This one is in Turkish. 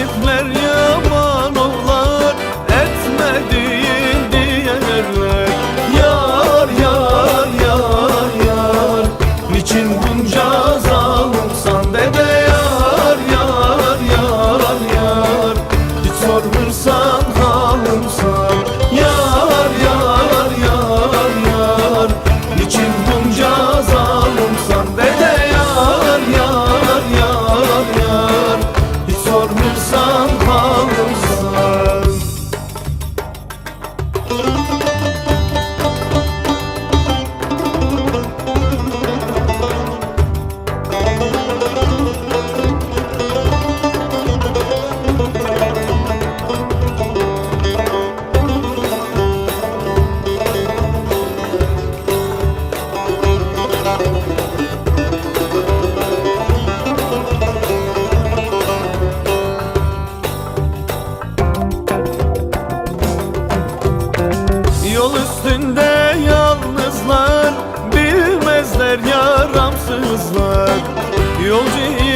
rakipler Yaramsızlar Yolcu